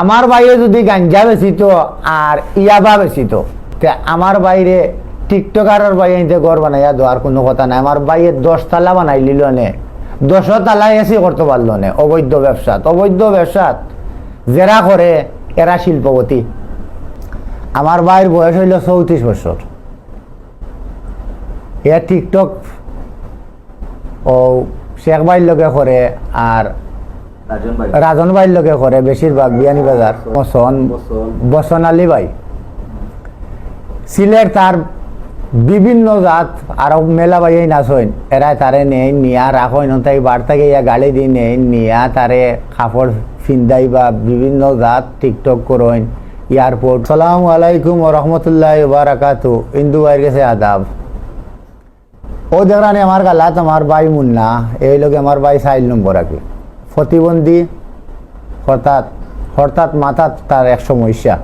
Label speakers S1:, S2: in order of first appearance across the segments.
S1: আমার বাইরে যদি গাঞ্জা বেচিত আর ইয়াবা বেচিত তে আমার বাইরে টিকটকারের বাইরে নিতে ঘর বানাইয়া দেওয়ার কোনো কথা নাই। আমার বাইরে দশ তালা বানাই লিল নে দশ তালা এসি করতে পারল নে, অবৈধ ব্যবসাত। অবৈধ ব্যবসাত জেরা করে এরা শিল্পপতি। আমার ভাইয়ের বয়স হইল চৌত্রিশ বছর। এ টিকটক ও শেখ ভাইয়ের লগে করে আর
S2: রাজন ভাই
S1: রাজন ভাইয়ের লগে করে বেশিরভাগ বিয়ানি বাজার। বসন
S2: বসন।
S1: আলী ভাই। সিলেট তার বিভিন্ন জাত আরও মেলা বাইয়াই নাচইন। এরা তারে নেই নিয়া রাখইন তাই বার থেকে ইয়া গাড়ি দি নেই নিয়া তারে কাপড় ফিন্দাই বা বিভিন্ন জাত টিকটক করইন এয়ারপোর্ট। সালাম আলাইকুম রহমতুল্লাহ বারাকাতু। ইন্দু ভাইয়ের কাছে আদাব। ও দেখরানি আমার গালাত আমার ভাই মুন্না এই লোক আমার ভাই সাইল নম্বর কি প্রতিবন্ধী হঠাৎ হঠাৎ মাথাত তার এক সমস্যা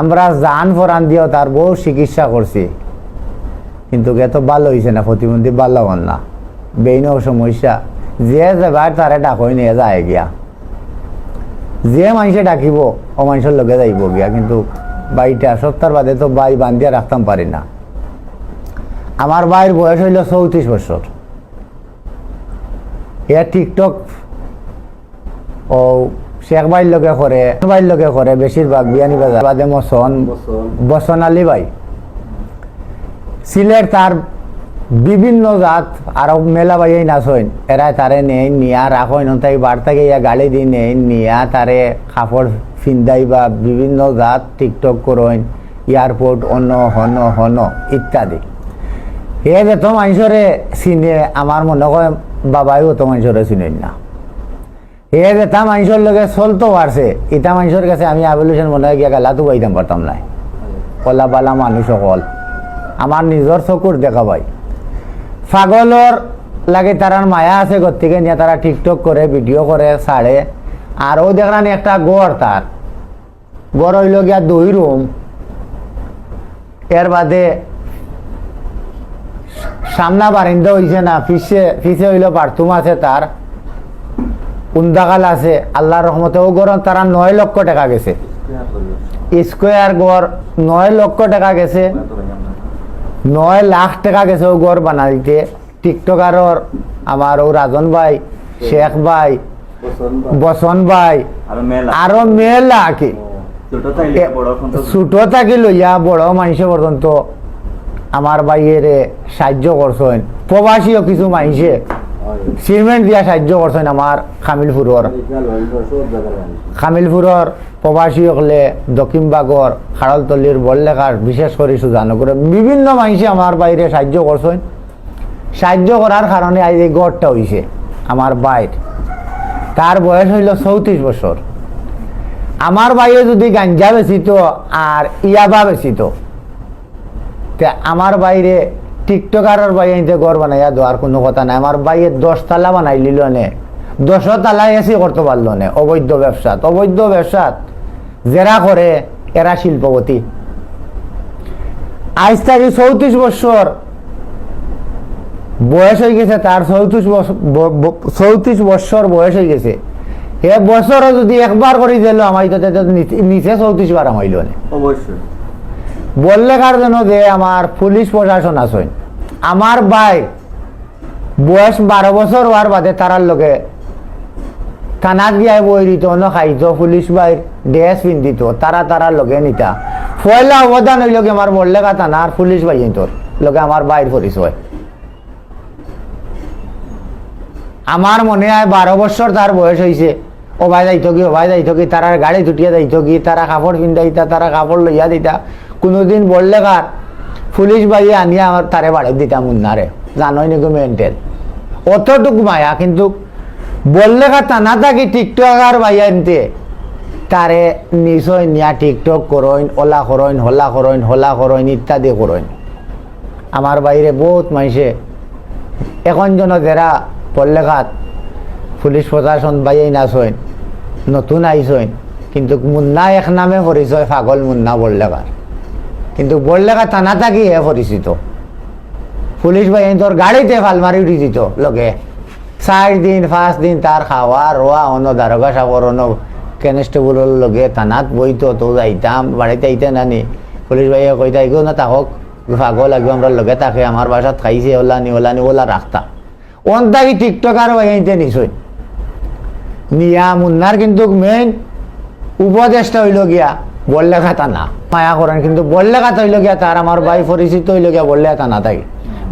S1: আমরা জান ফরান দিয়েও তার বহু চিকিৎসা করছি কিন্তু এত ভালো হয়েছে না, প্রতিবন্ধী ভালো হন না। বেইনও সমস্যা যে যাবার তারে ডাকই নিয়ে, যায় গিয়া। যে মানুষে ডাকিব ও মানুষের লগে যাইব গিয়া। কিন্তু বাইটা সপ্তাহ বাদে তো বাই বান্ধিয়া রাখতাম পারি না। আমার ভাইয়ের বয়স হইল চৌত্রিশ বছর এ টিকটক ও, শেখ ভাইয়ের লগে করে ভাইয়ের লগে করে বেশিরভাগ বিয়ানি বাজার, বাদে মসন
S2: বসন।
S1: আলী ভাই। সিলেট তার বিভিন্ন জাত, আরও মেলা বাইয়াই নাচইন এরা তারে নেই নিয়া রাখইন তাই বার থেকে ইয়া গাড়ি দি নেই নিয়া তারে কাপড় ফিন্দাই বা বিভিন্ন জাত টিকটক করইন, এয়ারপোর্ট, অন্য, হন হন, ইত্যাদি। এ যে তো মানুষরে চিনে, আমার মনে হয় বাবাইও তো মানুষরে চিনেন না। এ তা মানুষের লগে চলতো পারছে ইটা মানুষের কাছে আমি আবুলেশন মনে হয় গিয়া গালাতো পাইতাম পারতাম নাই। কলা বালা মানুষ সকল আমার নিজের চকুর দেখা পাই। পাগলর লাগে তারার মায়া আছে, গতিকে নিয়ে তারা টিকটক করে ভিডিও করে ছাড়ে আর ও দেখলানি একটা গড় তার গড় হইল গিয়া দুই রুম এর বাদে সামনা বারিন্দা হইছে না, পিছে পিছে হইল বাথরুম আছে তার উন্দাকাল আছে? আল্লাহ রহমতে ও গড় তারা নয় লক্ষ টাকা গেছে। স্কোয়ার গড় নয় লক্ষ টাকা গেছে। নয় লাখ টাকা গেছে ও গড় বানা দিতে টিকটকারর আমার ও রাজন ভাই, শেখ ভাই, বসন ভাই,
S2: আর মেলা
S1: কি?
S2: ছোট
S1: থাকি লইয়া বড় মানুষে পর্যন্ত আমার ভাইয়ের সাহায্য করছেন। প্রবাসীও কিছু মানুষে। সিমেন্ট দিয়া সাহায্য করছেন আমার খামিলপুরর খামিলপুরর প্রবাসী হলে দক্ষিণবাগর খাড়লতলির বল্লেখার বিশেষ করে সুজানো করে বিভিন্ন মানুষে আমার বাইরে সাহায্য করছেন সাহায্য করার কারণে আজ এই গড়টা হইছে আমার বাইর তার বয়স হইল চৌত্রিশ বছর আমার বাইরে যদি গাঞ্জা বেচিত আর ইয়াবা বেচিত আমার বাইরে টিকটকারের বাইরে নিতে ঘর বানাইয়া দেওয়ার কোনো কথা নাই। আমার বাইরে দশ তালা বানাই লিল নে। দশ তালা এসি করতে পারল নে, অবৈধ ব্যবসাত। অবৈধ ব্যবসাত জেরা করে এরা শিল্পপতি। আজ থাকি চৌত্রিশ বছর বয়স হয়ে গেছে, তার চৌত্রিশ বছর চৌত্রিশ বছর বয়স হয়ে গেছে। এ বছরও যদি একবার করে দিল আমার নিচে চৌত্রিশ বার আমাইল
S2: অবশ্যই।
S1: বললে কার জন্য যে আমার পুলিশ প্রশাসন আসেন আমার ভাই বয়স বারো বছর হওয়ার বাদে তারার লোকে থানাত গিয়ে বই দিত, অন্য খাইত, পুলিশ ভাই ড্রেস পিন্ধিত, তারা তারার লোকে নিতা। পয়লা অবদান হইল কি আমার বললেখা থানার পুলিশ ভাই তোর লোকে আমার বাইর পরিচয়। আমার মনে হয় বারো বছর তার বয়স হয়েছে ও ভাই যাইতো কি, ও ভাই যাইতো কি তারা গাড়ি ছুটিয়ে যাইতো কি, তারা কাপড় পিন্ধাইতা, তারা কাপড় লইয়া দিতা। কোনোদিন বললে কার? পুলিশ বাইয়ে আনিয়া আমার তারে বাড়ি দিতাম উন্নারে, জানোই নাকি মেন্টেল অতটুকু মায়া, কিন্তু বললে তা না থাকি টিকটক আর বাইয়া আনতে তারে নিশ্চয় নিয়া টিকটক করইন ওলা করইন হোলা করইন হোলা করইন ইত্যাদি করইন আমার বাইরে বহুত মাইসে এখন জন যারা পল্লেখাত পুলিশ প্রশাসন বাইয়াই নাচইন নতুন আইসইন কিন্তু মুন্না এক নামে পরিচয় পাগল মুন্না বললেখার কিন্তু বললেখা থানা থাকি হে পরিচিত পুলিশ ভাই তোর গাড়িতে ফাল মারি উঠি দিত লোকে চার দিন, পাঁচ দিন তার খাওয়া রোয়া অন্য দারোগা সাগর অন্য কনস্টেবলের লগে থানাত বইতো তো যাইতাম বাড়িতে আইতে নানি। পুলিশ ভাইয়া কইতা এগো না তাহক পাগল লাগবে আমরা লগে থাকে আমার বাসাত খাইছে, ওলা, নি ওলা নি, ওলা রাখতা ওন থাকি টিকটকার ভাই আইতে নিছই নিয়া মুন্নার কিন্তু মেইন উপদেশটা হইল গিয়া বললে খাতা না। মায়া করেন কিন্তু বললে খাতা হইল গিয়া তার আমার ভাই পরিচিত হইল গিয়া বললে খাতা না থাকে।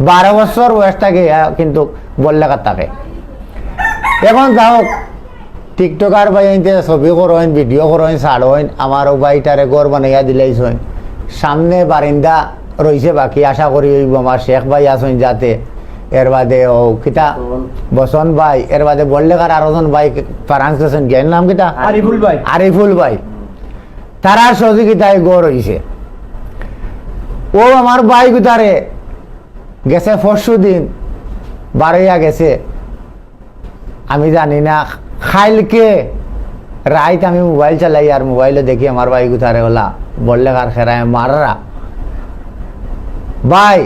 S1: বারো বছর বয়স থাকে কিন্তু বললে খাত থাকে। এখন যাও টিকটকার ভাই আইতে ছবি করেন ভিডিও করেন ছাড়েন আমার ভাইটারে গড় বানাইয়া দিলাইছেন। সামনে বারিন্দা রইছে বাকি আশা করি হইব আমার শেখ ভাই আছেন যাতে। এর বাদে ও কিতা? বসন ভাই এর বাদে বললেকার আরও জন ভাই ফারাংস আছেন জ্ঞান নাম কিতা?
S3: আরিফুল ভাই।
S1: আরিফুল ভাই। তারার সহযোগিতায় গড় হইছে। ও আমার ভাই গুতারে গেছে পরশু দিন, বারোইয়া গেছে। আমি জানি না, খাইলকে রাইত আমি মোবাইল চালাই আর মোবাইলে দেখি আমার ভাই গুতারে ওলা, বললে কার খেরায় মাররা। ভাই,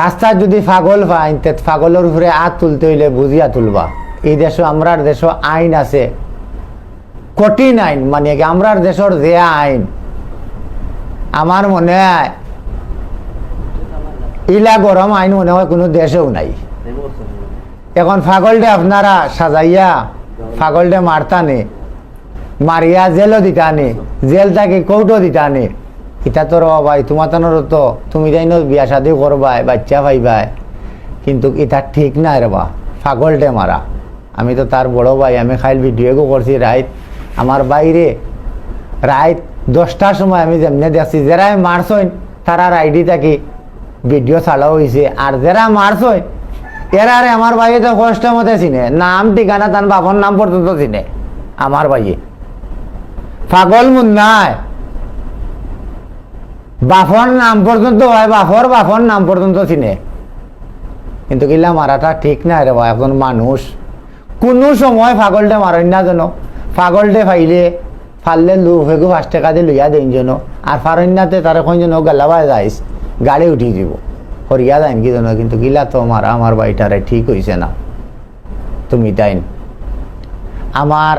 S1: রাস্তায় যদি ফাগল পাইন, তে ফাগলের উপরে হাত তুলতে হইলে বুঝিয়া তুলবা। এই দেশ, আমরার দেশ আইন আছে। কঠিন আইন মানে কি আমরার দেশের যে আইন, আমার মনে হয় ইলা গরম আইন মনে হয় কোনো দেশেও নাই। এখন ফাগলটে আপনারা সাজাইয়া ফাগলটে মারতানে, মারিয়া জেলও দিতানে, জেল থাকি কৌটো দিতানে ইটা তোর ভাই তোমার তো, তুমি যাই বিয়া শাদি করবাই, বাচ্চা পাইবাই, কিন্তু ইটা ঠিক নাই রেবা ফাগলটে মারা। আমি তো তার বড় ভাই, আমি খাইল ভিডিও করছি রাইত। আমার বাইরে রাইত দশটার সময় আমি যেমনি দেখছি যারাই মারছইন তারার আইডি থাকি ভিডিও ছাড়াও হয়েছে আর যারা মারছই এরারে আমার ভাইয়ে তো কষ্ট মতে চিনে। নাম, ঠিকানা, তার বাবার নাম পর্যন্ত চিনে। আমার ভাইয়ে। পাগল মুন্নায়। বাফর নাম পর্যন্ত হয় বাফর বাফর নাম পর্যন্ত চিনে। কিন্তু কিলা মারাটা ঠিক না রে ভাই এখন মানুষ। কোনো সময় পাগলটে মারেন না যেন। পাগলটে ফাইলে ফাললে লু ফেগু পাঁচ টাকা দিয়ে লইয়া দেন যেন আর ফারণ্যাতে তার এখন যেন গালাবাই যাইস, গাড়ি উঠি দিব। হরিয়া যাইন কি যেন কিন্তু গিলা তো মারা, আমার বাড়িটারে ঠিক হইছে না। তুমি তাইন আমার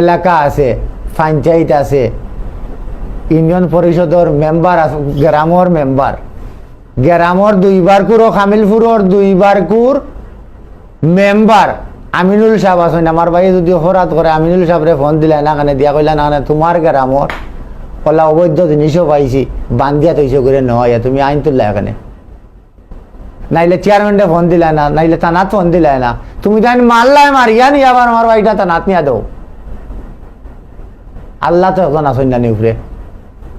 S1: এলাকা আছে, পঞ্চায়েত আছে, ইউনিয়ন পরিষদর মেম্বার গ্রামর মেম্বার। গ্রামর দুইবার কুরো, খামিলপুরর দুইবার কুর, মেম্বার। আমিনুল সাহেব আছেন, আমার ভাই যদি অপরাধ করে, আমিনুল সাহেবরে ফোন দিলে, না কানে, দিয়া কইলা, না কানে, তোমার গ্রামর কলা অবৈধ জিনিসও পাইছি, বান্ধিয়া তৈছ করে নয় তুমি আইন তুললা এখানে। নাইলে চেয়ারম্যানটা ফোন দিলে না, নাইলে তানাত ফোন দিলে না। তুমি তাই মারলাই মারিয়া নি আবার আমার বাড়িটা তানাত নিয়া দাও। আল্লাহ তো এখন আসেন না উপরে।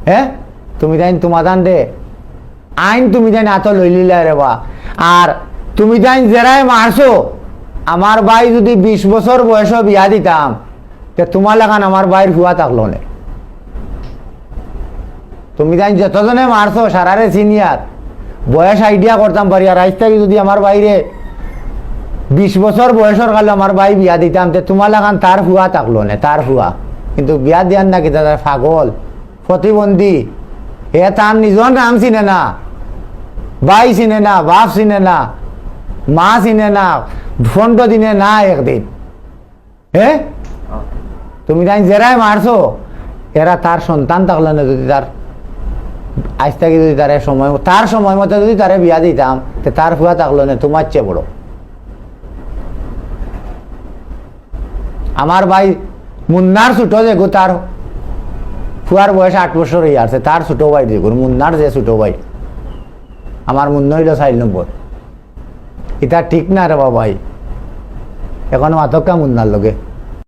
S1: হ্যাঁ তুমি তাই তোমাদান দে। আইন তুমি জানি এত লই লিলা রে বা। আর তুমি জানি জেরাই মারছো। আমার ভাই যদি বিশ বছর বয়স বিয়া দিতাম, তে তোমার লাগান আমার ভাইয়ের হুয়া থাকল না? তুমি জানি যতজনে মারছো সারারে সিনিয়র বয়স আইডিয়া করতাম পারি আর আজ থেকে যদি আমার বাইরে বিশ বছর বয়সের কালে আমার ভাই বিয়া দিতাম, তে তোমার লাগান তার হুয়া থাকল না? তার হুয়া কিন্তু বিয়া দিয়ার নাকি তার পাগল প্রতিবন্ধী এ তার নিজর নাম চিনে না ভাই চিনে না, বাপ চিনে না, মা চিনে না ফোনটো দিনে না একদিন। হে? তুমি তাই জেরাই মারছো এরা তার সন্তান থাকল না যদি তার আজ থেকে যদি তারে সময় তার সময় মতো যদি তারে বিয়া দিতাম তে তার হুয়া থাকল না? তোমার চেয়ে বড়। আমার ভাই মুন্নার ছুটো দেখো তার ফুয়ার বয়স আট বছর হয়ে আছে তার ছোটো ভাই দেখুন মুন্নার যে ছোটো ভাই। আমার মুন্ন হইল চার নম্বর এটা ঠিক না রে বাবাই। এখন মাতকা মুন্নার লগে।